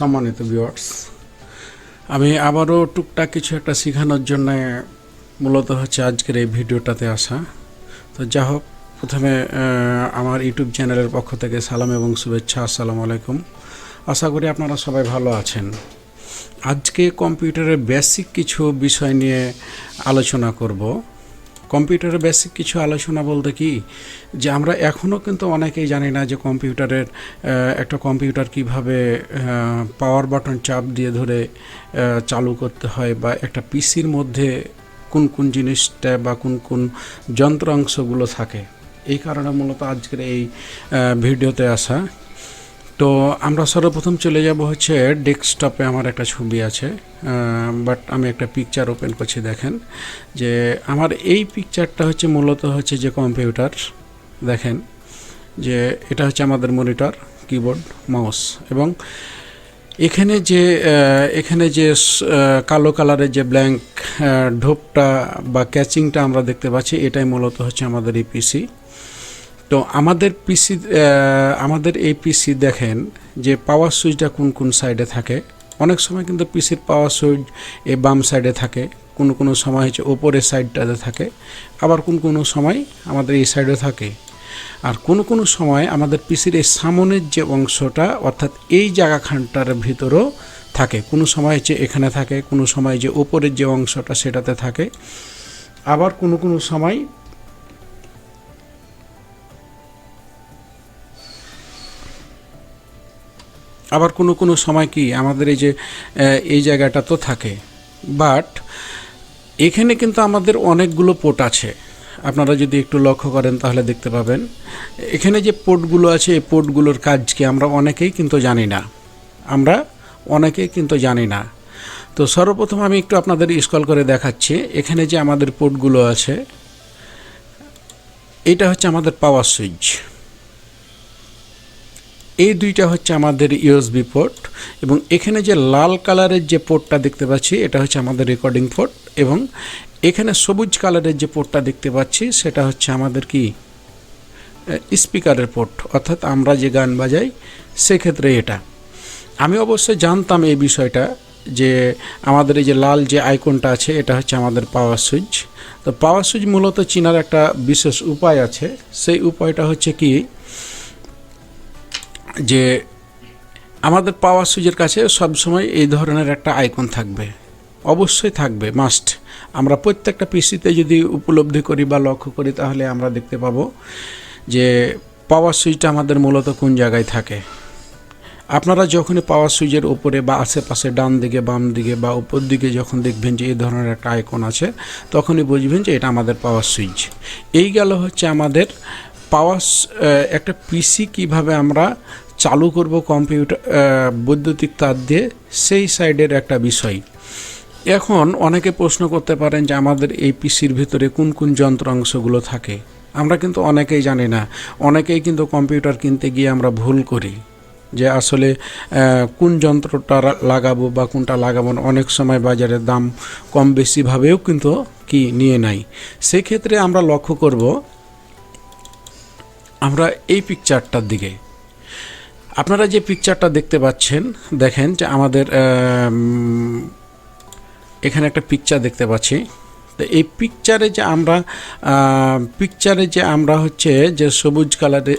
সম্মানিত ভিউয়ার্স আমি আবারও টুকটাক কিছু একটা শেখানোর জন্যে মূলত হচ্ছে আজকের এই ভিডিওটাতে আসা। তো যা হোক, প্রথমে আমার ইউটিউব চ্যানেলের পক্ষ থেকে সালাম এবং শুভেচ্ছা, আসসালামু আলাইকুম। আশা করি আপনারা সবাই ভালো আছেন। আজকে কম্পিউটারের বেসিক কিছু বিষয় নিয়ে আলোচনা করব। কম্পিউটারের বেসিক কিছু আলোচনা বলতে কি, যে আমরা এখনও কিন্তু অনেকেই জানি না যে কম্পিউটারের একটা কম্পিউটার কীভাবে পাওয়ার বাটন চাপ দিয়ে ধরে চালু করতে হয় বা একটা পিসির মধ্যে কোন কোন জিনিসটা বা কোন কোন যন্ত্রাংশগুলো থাকে। এই কারণে মূলত আজকের এই ভিডিওতে আসা তো আমরা সর্বপ্রথম চলে যাব হচ্ছে ডেস্কটপে, আমার একটা ছবি আছে বাট আমি একটা পিকচার ওপেন করছি, দেখেন, যে আমার এই পিকচারটা হচ্ছে মূলত হচ্ছে যে কম্পিউটার দেখেন, যে এটা হচ্ছে আমাদের মনিটর কিবোর্ড মাউস এবং এখানে যে এখানে যে কালো কালারের যে ব্ল্যাঙ্ক ঢোপটা বা ক্যাচিংটা আমরা দেখতে পাচ্ছি, এটাই মূলত হচ্ছে আমাদের এই পিসি তো আমাদের পিসি আমাদের এই পিসি দেখেন যে পাওয়ার সুইচটা কোন কোন সাইডে থাকে। অনেক সময় কিন্তু পিসির পাওয়ার সুইচ এই বাম সাইডে থাকে, কোনো কোনো সময় হচ্ছে ওপরের সাইডটাতে থাকে, আবার কোন কোনো সময় আমাদের এই সাইডে থাকে। আর কোনো কোনো সময় আমাদের পিসির এই সামনের যে অংশটা, অর্থাৎ এই জায়গাখানটার ভিতরেও থাকে। কোনো সময় হচ্ছে এখানে থাকে, কোনো সময় যে ওপরের যে অংশটা সেটাতে থাকে। আবার কোনো কোনো সময় আবার কোনো কোনো সময় কি আমাদের এই যে এই জায়গাটা তো থাকে। বাট এখানে কিন্তু আমাদের অনেকগুলো পোর্ট আছে। আপনারা যদি একটু লক্ষ্য করেন তাহলে দেখতে পাবেন। এখানে যে পোর্টগুলো আছে, এই পোর্টগুলোর কাজ কি আমরা অনেকেই কিন্তু জানি না। আমরা অনেকেই কিন্তু জানি না। তো সর্বপ্রথম আমি একটু আপনাদের স্কল করে দেখাচ্ছি। এখানে যে আমাদের পোর্টগুলো আছে, এটা হচ্ছে আমাদের পাওয়ার সুইচ এই দুইটা হচ্ছে আমাদের ইউএসবি পোর্ট এবং এখানে যে লাল কালারের যে পোর্টটা দেখতে পাচ্ছি, এটা হচ্ছে আমাদের রেকর্ডিং পোর্ট এবং এখানে সবুজ কালারের যে পোর্টটা দেখতে পাচ্ছি, সেটা হচ্ছে আমাদের কি? স্পিকারের পোর্ট অর্থাৎ আমরা যে গান বাজাই, সেক্ষেত্রে এটা। আমি অবশ্যই জানতাম এই বিষয়টা যে আমাদের এই যে লাল যে আইকনটা আছে, এটা হচ্ছে আমাদের পাওয়ার সুইচ তো পাওয়ার সুইচ মূলত চিনার একটা বিশেষ উপায় আছে। সেই উপায়টা হচ্ছে কি? যে আমাদের পাওয়ার সুইচের কাছে সবসময় এই ধরনের একটা আইকন থাকবে। অবশ্যই থাকবে মাস্ট আমরা প্রত্যেকটা পিসিতে যদি উপলব্ধি করি বা লক্ষ্য করি, তাহলে আমরা দেখতে পাবো যে পাওয়ার সুইচটা আমাদের মূলত কোন জায়গায় থাকে। আপনারা যখনই পাওয়ার সুইচের উপরে বা আশেপাশে ডান দিকে, বাম দিকে বা উপর দিকে যখন দেখবেন যে এই ধরনের একটা আইকন আছে, তখনই বুঝবেন যে এটা আমাদের পাওয়ার সুইচ। এই গেল হচ্ছে আমাদের পাওয়ার একটা পিসি কীভাবে আমরা চালু করব কম্পিউটার বৈদ্যুতিক তার দিয়ে, সেই সাইডের একটা বিষয়। এখন অনেকে প্রশ্ন করতে পারেন যে আমাদের এই পিসির ভিতরে কোন কোন যন্ত্রাংশগুলো থাকে? আমরা কিন্তু অনেকেই জানি না। অনেকেই কিন্তু কম্পিউটার কিনতে গিয়ে আমরা ভুল করি যে আসলে কোন যন্ত্রটা লাগাবো বা কোনটা লাগাবো অনেক সময় বাজারে দাম কম বেশিভাবেও কিন্তু কি নিয়ে নাই। সেক্ষেত্রে আমরা লক্ষ্য করব আমরা এই পিকচারটার দিকে। আপনারা যে পিকচারটা দেখতে পাচ্ছেন, দেখেন যে আমাদের এখানে একটা পিকচার দেখতে পাচ্ছি। তো এই পিকচারে যে আমরা পিকচারে যে আমরা হচ্ছে যে সবুজ কালারে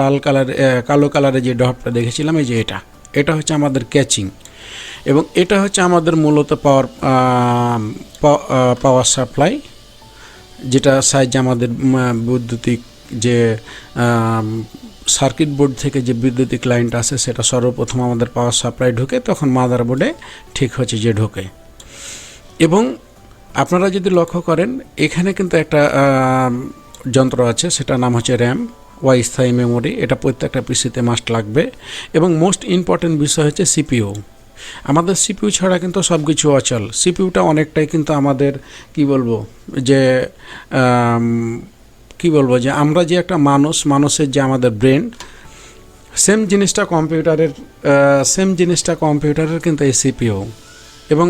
লাল কালার কালো কালারে যে ডপটা দেখেছিলাম, এই যে এটা। এটা হচ্ছে আমাদের ক্যাচিং এবং এটা হচ্ছে আমাদের মূলত পাওয়ার পাওয়ার সাপ্লাই যেটা সাহায্যে আমাদের বৈদ্যুতিক যে সার্কিট বোর্ড থেকে যে বৈদ্যুতিক লাইনটা আছে সেটা সর্বপ্রথম আমাদের পাওয়ার সাপ্লাই ঢোকে, তখন মাদার বোর্ডে ঠিক হচ্ছে যে ঢোকে। এবং আপনারা যদি লক্ষ্য করেন, এখানে কিন্তু একটা যন্ত্র আছে, সেটার নাম হচ্ছে র্যাম ওয়াই স্থায়ী মেমোরি এটা প্রত্যেকটা পিসিতে মাস্ট লাগবে। এবং মোস্ট ইম্পর্টেন্ট বিষয় হচ্ছে সিপিইউ আমাদের সিপিইউ ছাড়া কিন্তু সব কিছু অচল সিপিইউটা অনেকটাই কিন্তু আমাদের, কি বলব, যে কি বলব যে আমরা যে একটা মানুষ, মানুষের যে আমাদের ব্রেন সেম জিনিসটা কম্পিউটারের সেম জিনিসটা কম্পিউটারের কিন্তু এই সিপিইউ এবং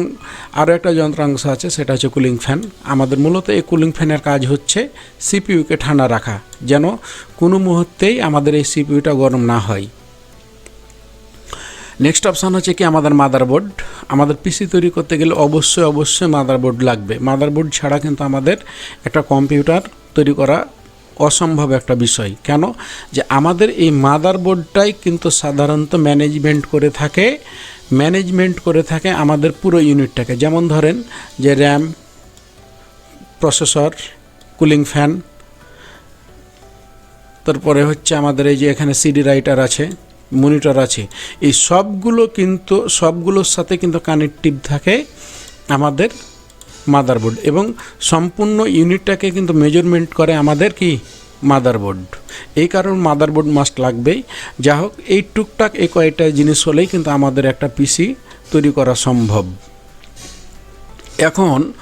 আরও একটা যন্ত্রাংশ আছে, সেটা হচ্ছে কুলিং ফ্যান আমাদের মূলত এই কুলিং ফ্যানের কাজ হচ্ছে সিপিইউকে ঠান্ডা রাখা, যেন কোনো মুহূর্তেই আমাদের এই সিপিইউটা গরম না হয়। নেক্সট অপশান হচ্ছে কি আমাদের মাদারবোর্ড আমাদের পিসি তৈরি করতে গেলে অবশ্যই অবশ্যই মাদারবোর্ড লাগবে। মাদারবোর্ড ছাড়া কিন্তু আমাদের একটা কম্পিউটার তৈরি করা অসম্ভব একটা বিষয়। কেন? যে আমাদের এই মাদারবোর্ডটাই কিন্তু সাধারণত ম্যানেজমেন্ট করে থাকে, ম্যানেজমেন্ট করে থাকে আমাদের পুরো ইউনিটটাকে। যেমন ধরেন যে র্যাম, প্রসেসর, কুলিং ফ্যান, তারপরে হচ্ছে আমাদের এই যে এখানে সিডি রাইটার আছে, মনিটর আছে। এই সবগুলো কিন্তু, সবগুলোর সাথে কিন্তু কানেক্টিভ থাকে আমাদের মাদারবোর্ড এবং সম্পূর্ণ ইউনিটটাকে কিন্তু মেজারমেন্ট করে আমাদের কি? মাদারবোর্ড এই কারণ মাদারবোর্ড মাস্ট লাগবেই। যা হোক, এই টুকটাক এই কয়েকটা জিনিস হলেই কিন্তু আমাদের একটা পিসি তৈরি করা সম্ভব। এখন,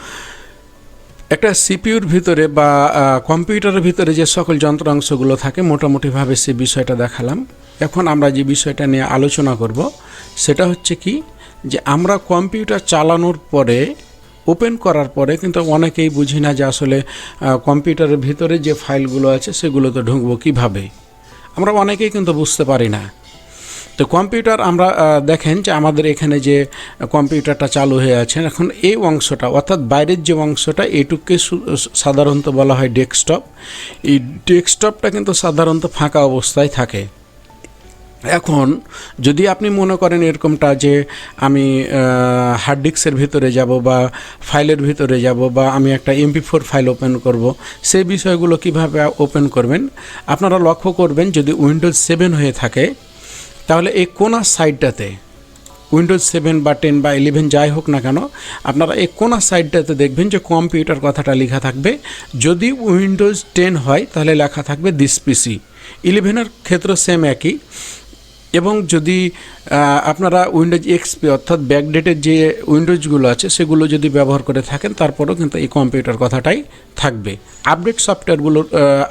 একটা সিপিউর ভিতরে বা কম্পিউটারের ভিতরে যে সকল যন্ত্রাংশগুলো থাকে, মোটামুটিভাবে সে বিষয়টা দেখালাম। এখন আমরা যে বিষয়টা নিয়ে আলোচনা করব, সেটা হচ্ছে কি? যে আমরা কম্পিউটার চালানোর পরে ওপেন করার পরে কিন্তু অনেকেই বুঝি না যে আসলে কম্পিউটারের ভিতরে যে ফাইলগুলো আছে সেগুলোতে ঢুকবো কীভাবে? আমরা অনেকেই কিন্তু বুঝতে পারি না। তো কম্পিউটার আমরা দেখেন যে আমাদের এখানে যে কম্পিউটারটা চালু হয়ে আছে, এখন এই অংশটা, অর্থাৎ বাইরের যে অংশটা এইটুকুকে সু- সাধারণত বলা হয় ডেস্কটপ। এই ডেস্কটপটা কিন্তু সাধারণত ফাঁকা অবস্থায় থাকে। এখন যদি আপনি মনে করেন এরকমটা যে আমি হার্ড ডিস্কের ভিতরে যাব বা ফাইলের ভিতরে যাব বা আমি একটা এমপি ফোর ফাইল ওপেন করব, সেই বিষয়গুলো কীভাবে ওপেন করবেন? আপনারা লক্ষ্য করবেন যদি উইন্ডোজ সেভেন হয়ে থাকে, তাহলে এই কোনার সাইডটাতে উইন্ডোজ সেভেন বা টেন বা ইলেভেন যাই হোক না কেন, আপনারা এই কোনার সাইডটাতে দেখবেন যে কম্পিউটার কথাটা লেখা থাকবে। যদি উইন্ডোজ টেন হয়, তাহলে লেখা থাকবে দিস পিসি ইলেভেনের ক্ষেত্র সেম একই। এবং যদি আপনারা উইন্ডোজ এক্সপি অর্থাৎ ব্যাকডেটের যে উইন্ডোজগুলো আছে, সেগুলো যদি ব্যবহার করে থাকেন, তারপরেও কিন্তু এই কম্পিউটার কথাটাই থাকবে। আপডেট সফটওয়্যারগুলোর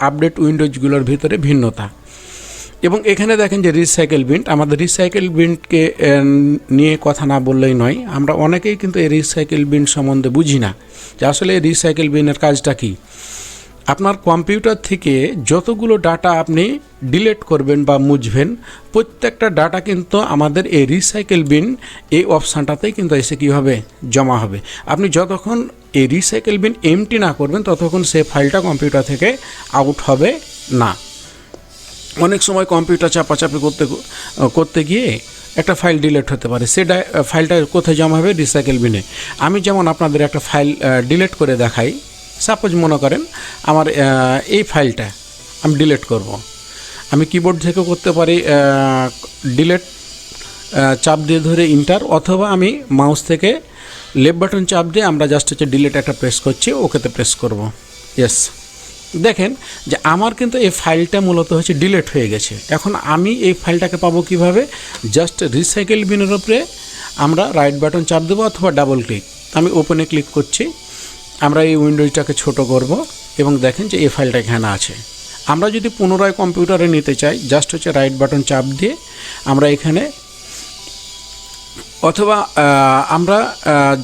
আপডেট উইন্ডোজগুলোর ভিতরে ভিন্নতা। এবং এখানে দেখেন যে রিসাইকেল বিন্ট আমাদের রিসাইকেল বিন্টকে নিয়ে কথা না বললেই নয়। আমরা অনেকেই কিন্তু এই রিসাইকেল বিন্ট সম্বন্ধে বুঝি না। যে আসলে এই রিসাইকেল বিনের কাজটা কী? আপনার কম্পিউটার থেকে যতগুলো ডাটা আপনি ডিলেট করবেন বা মুছবেন, প্রত্যেকটা ডাটা কিন্তু আমাদের এই রিসাইকেল বিন এই অপশানটাতেই কিন্তু এসে কী হবে জমা হবে। আপনি যতক্ষণ এই রিসাইকেল বিন এমটি না করবেন, ততক্ষণ সে ফাইলটা কম্পিউটার থেকে আউট হবে না। অনেক সময় কম্পিউটার চাপাচাপি করতে করতে গিয়ে একটা ফাইল ডিলেট হতে পারে। সে ফাইলটা কোথায় জমা হবে? রিসাইকেল বিনে আমি যেমন আপনাদের একটা ফাইল ডিলেট করে দেখাই। সাপোজ মনে করেন আমার এই ফাইলটা আমি ডিলেট করব। আমি কিবোর্ড থেকে করতে পারি ডিলেট চাপ দিয়ে ধরে ইন্টার অথবা আমি মাউস থেকে লেফট বাটন চাপ দিয়ে আমরা জাস্ট হচ্ছে ডিলেট একটা প্রেস করছি, ওকেতে প্রেস করব। ইয়েস দেখেন যে আমার কিন্তু এই ফাইলটা মূলত হচ্ছে ডিলেট হয়ে গেছে। এখন আমি এই ফাইলটাকে পাবো কীভাবে? জাস্ট রিসাইকেল বিনের উপরে আমরা রাইট বাটন চাপ দেবো, অথবা ডাবল ক্লিক আমি ওপেনে ক্লিক করছি। আমরা এই উইন্ডোজটাকে ছোট করব এবং দেখেন যে এই ফাইলটা এখানে আছে। আমরা যদি পুনরায় কম্পিউটারে নিতে চাই, জাস্ট হচ্ছে রাইট বাটন চাপ দিয়ে আমরা এখানে অথবা আমরা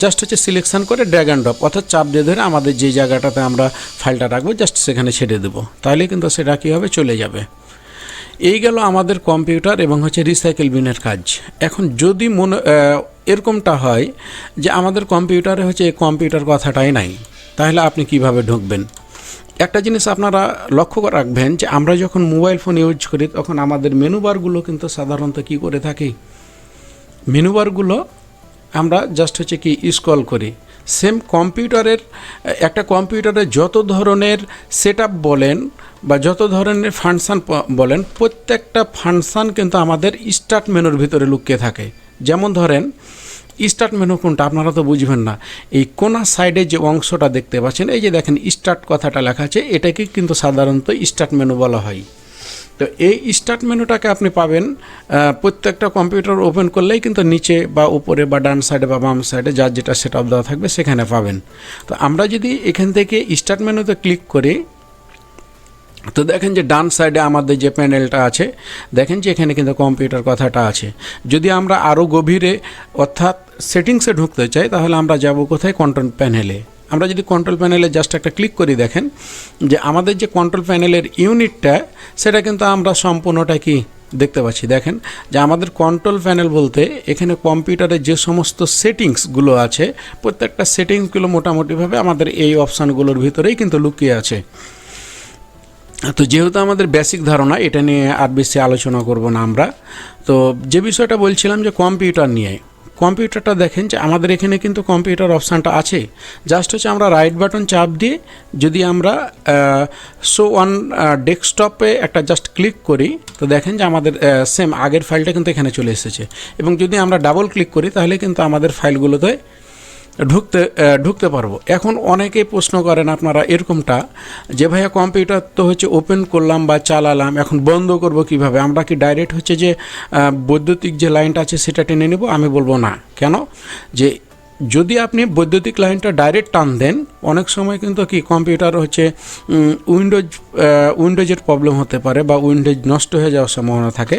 জাস্ট হচ্ছে সিলেকশন করে ড্র্যাগ অ্যান্ড ড্রপ অর্থাৎ চাপ দিয়ে ধরে আমাদের যে জায়গাটাতে আমরা ফাইলটা রাখব, জাস্ট সেখানে ছেড়ে দেবো। তাহলে কিন্তু সেটা কী হবে? চলে যাবে। এই গেল আমাদের কম্পিউটার এবং হচ্ছে রিসাইকেল বিনের কাজ। এখন যদি মনে এরকমটা হয় যে আমাদের কম্পিউটারে হচ্ছে কম্পিউটার কথাটাই নাই। তাহলে আপনি কীভাবে ঢুকবেন? একটা জিনিস আপনারা লক্ষ্য করে রাখবেন যে আমরা যখন মোবাইল ফোন ইউজ করি, তখন আমাদের মেনু বারগুলো কিন্তু সাধারণত কী করে থাকি? মেনু বারগুলো আমরা জাস্ট হচ্ছে কি স্ক্রল করি। সেম কম্পিউটারের, একটা কম্পিউটারে যত ধরনের সেট বলেন বা যত ধরনের ফাংশান বলেন, প্রত্যেকটা ফাংশান কিন্তু আমাদের স্টার্ট মেনুর ভিতরে লুকিয়ে থাকে। যেমন ধরেন স্টার্ট মেনু কোনটা? আপনারা তো বুঝবেন না। এই কোনা সাইডে যে অংশটা দেখতে পাচ্ছেন, এই যে দেখেন স্টার্ট কথাটা লেখা আছে, এটাকে কিন্তু সাধারণত স্টার্ট মেনু বলা হয়। তো এই স্টার্ট মেনুটাকে আপনি পাবেন প্রত্যেকটা কম্পিউটার ওপেন করলেই কিন্তু নিচে বা উপরে বা ডান সাইডে বা বাম সাইডে যার যেটা সেট আপ দেওয়া থাকবে, সেখানে পাবেন। তো আমরা যদি এখান থেকে স্টার্ট মেনুতে ক্লিক করি তো দেখেন যে ডান সাইডে আমাদের যে প্যানেলটা আছে, দেখেন যে এখানে কিন্তু কম্পিউটার কথাটা আছে। যদি আমরা আরও গভীরে অর্থাৎ সেটিংসে ঢুকতে চাই, তাহলে আমরা যাব কোথায়? কন্ট্রোল প্যানেলে। আমরা যদি কন্ট্রোল প্যানেলে জাস্ট একটা ক্লিক করি, দেখেন যে আমাদের যে কন্ট্রোল প্যানেলের ইউনিটটা, সেটা কিন্তু আমরা সম্পূর্ণটা কি দেখতে পাচ্ছি। দেখেন যে আমাদের কন্ট্রোল প্যানেল বলতে এখানে কম্পিউটারে যে সমস্ত সেটিংসগুলো আছে, প্রত্যেকটা সেটিংসগুলো মোটামুটিভাবে আমাদের এই অপশানগুলোর ভিতরেই কিন্তু লুকিয়ে আছে। তো যেহেতু আমাদের বেসিক ধারণা, এটা নিয়ে আর বেশি আলোচনা করব না আমরা। তো যে বিষয়টা বলছিলাম যে কম্পিউটার নিয়ে কম্পিউটারটা দেখেন যে আমাদের এখানে কিন্তু কম্পিউটার অপশানটা আছে। জাস্ট হচ্ছে আমরা রাইট বাটন চাপ দিয়ে যদি আমরা শো অন ডেস্কটপে একটা জাস্ট ক্লিক করি, তো দেখেন যে আমাদের সেম আগের ফাইলটা কিন্তু এখানে চলে এসেছে। এবং যদি আমরা ডাবল ক্লিক করি, তাহলে কিন্তু আমাদের ফাইলগুলোতে ঢুকতে ঢুকতে পারব। এখন অনেকেই প্রশ্ন করেন আপনারা এরকমটা, যে ভাইয়া কম্পিউটার তো হচ্ছে ওপেন করলাম বা চালালাম, এখন বন্ধ করব কীভাবে? আমরা কি ডাইরেক্ট হচ্ছে যে বৈদ্যুতিক যে লাইনটা আছে সেটা টেনে নেব? আমি বলব না। কেন? যে যদি আপনি বৈদ্যুতিক লাইনটা ডাইরেক্ট টান দেন, অনেক সময় কিন্তু কি কম্পিউটার হচ্ছে উইন্ডোজ উইন্ডোজের প্রবলেম হতে পারে বা উইন্ডোজ নষ্ট হয়ে যাওয়ার সম্ভাবনা থাকে।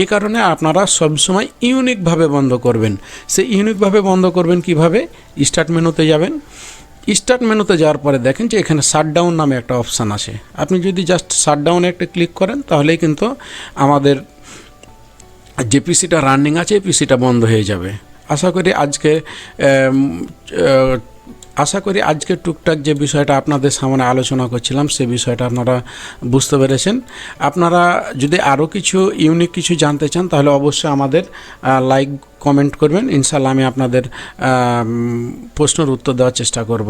এই কারণে আপনারা সবসময় ইউনিকভাবে বন্ধ করবেন। সেই ইউনিকভাবে বন্ধ করবেন কীভাবে? স্টার্ট মেনুতে যাবেন। স্টার্ট মেনুতে যাওয়ার পরে দেখেন যে এখানে শাটডাউন নামে একটা অপশান আছে। আপনি যদি জাস্ট শাটডাউনে একটা ক্লিক করেন, তাহলেই কিন্তু আমাদের যে পিসিটা রানিং আছে এই পিসিটা বন্ধ হয়ে যাবে। আশা করি আজকে আশা করি আজকে টুকটাক যে বিষয়টা আপনাদের সামনে আলোচনা করছিলাম, সে বিষয়টা আপনারা বুঝতে পেরেছেন। আপনারা যদি আরও কিছু, ইউনিক কিছু জানতে চান, তাহলে অবশ্যই আমাদের লাইক, কমেন্ট করবেন। ইনশাল্লাহ আমি আপনাদের প্রশ্নের উত্তর দেওয়ার চেষ্টা করব।